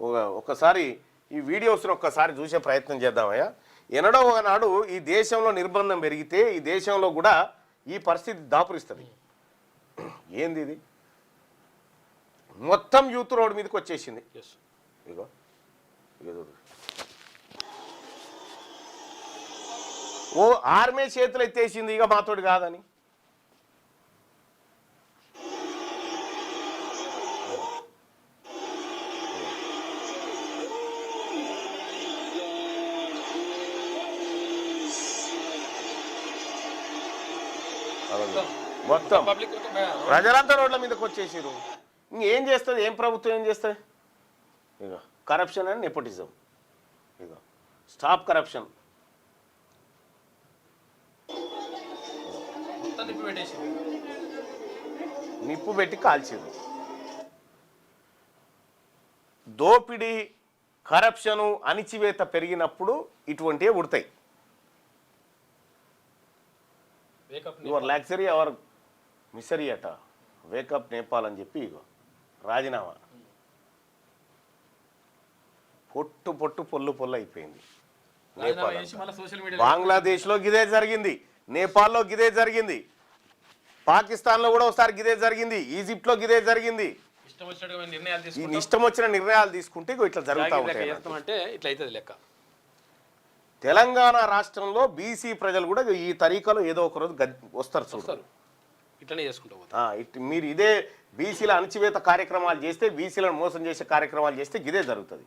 ఒక- ఒకసారి ఈ వీడియోస్ని ఒక్కసారి చూసే ప్రయత్నం చేద్దామయ్యా. ఎన్నడో ఒకనాడు ఈ దేశంలో నిర్బంధం పెరిగితే ఈ దేశంలో కూడా ఈ పరిస్థితి దాపురిస్తుంది. ఏంది ఇది? మొత్తం యూత్ రోడ్ మీదకి వచ్చేసింది. ఇగో ఇగో. ఓ ఆర్మీ చేతులు ఎత్తేసింది ఇక మాతోటి కాదని. మొత్తం. ప్రజలంతా రోడ్ల మీదకి వచ్చేసారు ఇంకేం చేస్తుంది? ఏం ప్రభుత్వం ఏం చేస్తుంది? ఇక కరప్షన్ అండ్ నెపోటిజం ఇక స్టాప్ కరప్షన్ నిప్పు పెట్టి కాల్చారు దోపిడీ కరప్షను అణిచివేత పెరిగినప్పుడు ఇటువంటివి ఉడతాయి wake up your luxury our misery అట. వేకప్ నేపాల్ అని చెప్పి రాజీనామా. పొట్టు పొట్టు పొల్లు పొల్లు అయిపోయింది. బంగ్లాదేశ్లో గిదే జరిగింది. నేపాల్లో గిదే జరిగింది. పాకిస్తాన్లో కూడా ఒకసారి గిదే జరిగింది. ఈజిప్ట్లో గిదే జరిగింది. ఇష్టం వచ్చిన నిర్ణయాలు తీసుకుంటే ఇట్లా జరుగుతూ ఉంటాయి ఇట్లా అవుతుంది లెక్క. తెలంగాణ రాష్ట్రంలో బీసీ ప్రజలు కూడా ఈ తరీకాలో ఏదో ఒక రోజు వస్తారు చూస్తారు ఇట్లనే చేసుకుంటా పోతాం. ఆ, ఇట్- మీరు ఇదే బీసీల అణచివేత కార్యక్రమాలు చేస్తే బీసీలను మోసం చేసే కార్యక్రమాలు చేస్తే ఇదే జరుగుతుంది.